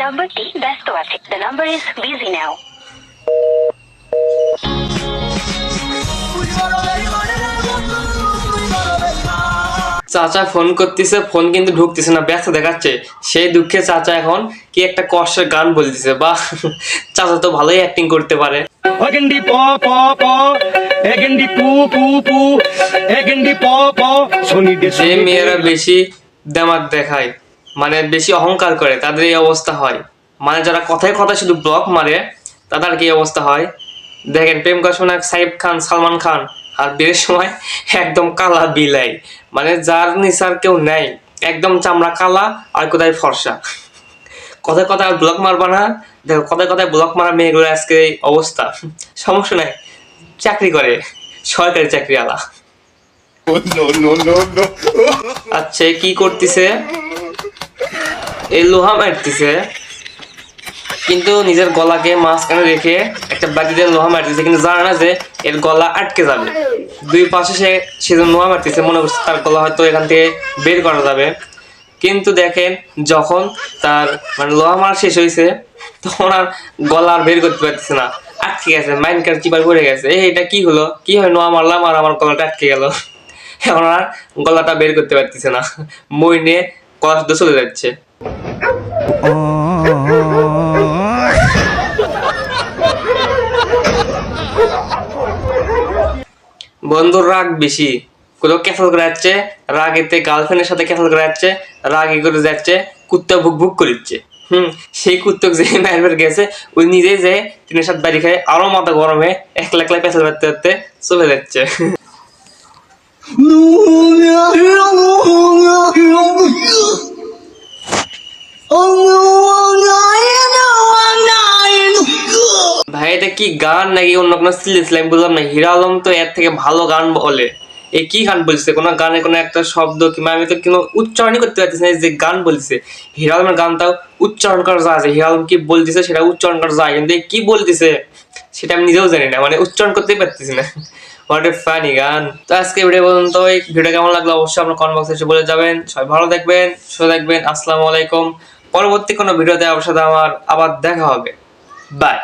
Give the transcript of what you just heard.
নাম্বারটি ব্যস্ত আছে। The number is busy now চাচা ফোন করতেছে ফোন কিন্তু ঢুকতেছে না ব্যস্ত দেখাচ্ছে। সেই দুঃখে চাচা এখন কি একটা কষ্টের গান বলতেছে। বা চাচা তো ভালোই অ্যাক্টিং করতে পারে। শনি যে মেয়েরা বেশি দেমাগ দেখায়। মানে বেশি অহংকার করে তাদের এই অবস্থা হয়। মানে যারা কথায় কথায় শুধু ব্লক মারে তাদের কি অবস্থা হয়? দেখেন প্রেম সময় সাইব খান সালমান খান আর বিয়ের সময় একদম কালা বিলাই। মানে যার নিসার কেউ নেই। একদম চামড়া কালা আর কোথায় ফর্সা। কথায় কথায় আর ব্লক মারবা না। দেখো কথায় কথায় ব্লক মারা মেয়েগুলো আজকে এই অবস্থা। সমস্যা নাই। চাকরি করে। সরকারি চাকরি আলা আচ্ছা কি করতেছে? এই লোহা মারতেছে। কিন্তু নিজের গলাকে মাঝখানে রেখে একটা বাটিতে লোহা মারতেছে, কিন্তু জানে না যে এর গলা আটকে যাবে। দুই পাশে সে সেজন্য লোহা মারতেছে, মনে করছে তার গলা হয়তো এখান থেকে বের করা যাবে। কিন্তু দেখেন, যখন তার মানে লোহা মারা শেষ হয়েছে, তখন আর গলা আর বের করতে পারতেছে না। আটকে গেছে মাইন্ড কার চিপার পড়ে গেছে। এই, এটা কি হলো? কি হয়, নোয়া মারলাম আর আমার গলাটা আটকে গেল। এখন আর গলাটা বের করতে পারতেছে না। মই নিয়ে গলা শুদ্ধ চলে যাচ্ছে। বন্ধুর রাগ বেশি। কোথাও ক্যান্সেল করে যাচ্ছে রাগ এতে গার্লফ্রেন্ডের সাথে ক্যান্সেল করে যাচ্ছে, রাগ এ করে যাচ্ছে, কুত্তা ভুক ভুক করিচ্ছে। হুম, সেই কুত্তক যে মারবার গেছে, ওই নিজে যে তিনের সাথে বাড়ি খায়, আরও মাথা গরমে একলা একলা পেছাল করতে করতে চলে যাচ্ছে। কি গান নাকি অন্য কোনো সিরিয়াস লাইন বললাম না, হিরা আলম তো এর থেকে ভালো গান বলে। এ কি গান বলছে? কোনো গানে কোনো একটা শব্দ কিংবা আমি তো কোনো উচ্চারণই করতে পারতেছি না যে গান বলছে। হিরা আলমের গানটাও উচ্চারণ করা যায় যে হিরা আলম কি বলতেছে সেটা উচ্চারণ করা যায়, কিন্তু কি বলতেছে সেটা আমি নিজেও জানি না মানে উচ্চারণ করতেই পারতেছি না। হোয়াট এ ফানি গান। তো আজকে ভিডিও পর্যন্ত, এই ভিডিও কেমন লাগল অবশ্যই আপনার কমেন্ট বক্সে এসে বলে যাবেন। সবাই ভালো থাকবেন, সুস্থ থাকবেন, আসসালামু আলাইকুম। পরবর্তী কোনো ভিডিওতে আপনার সাথে আমার আবার দেখা হবে। বাই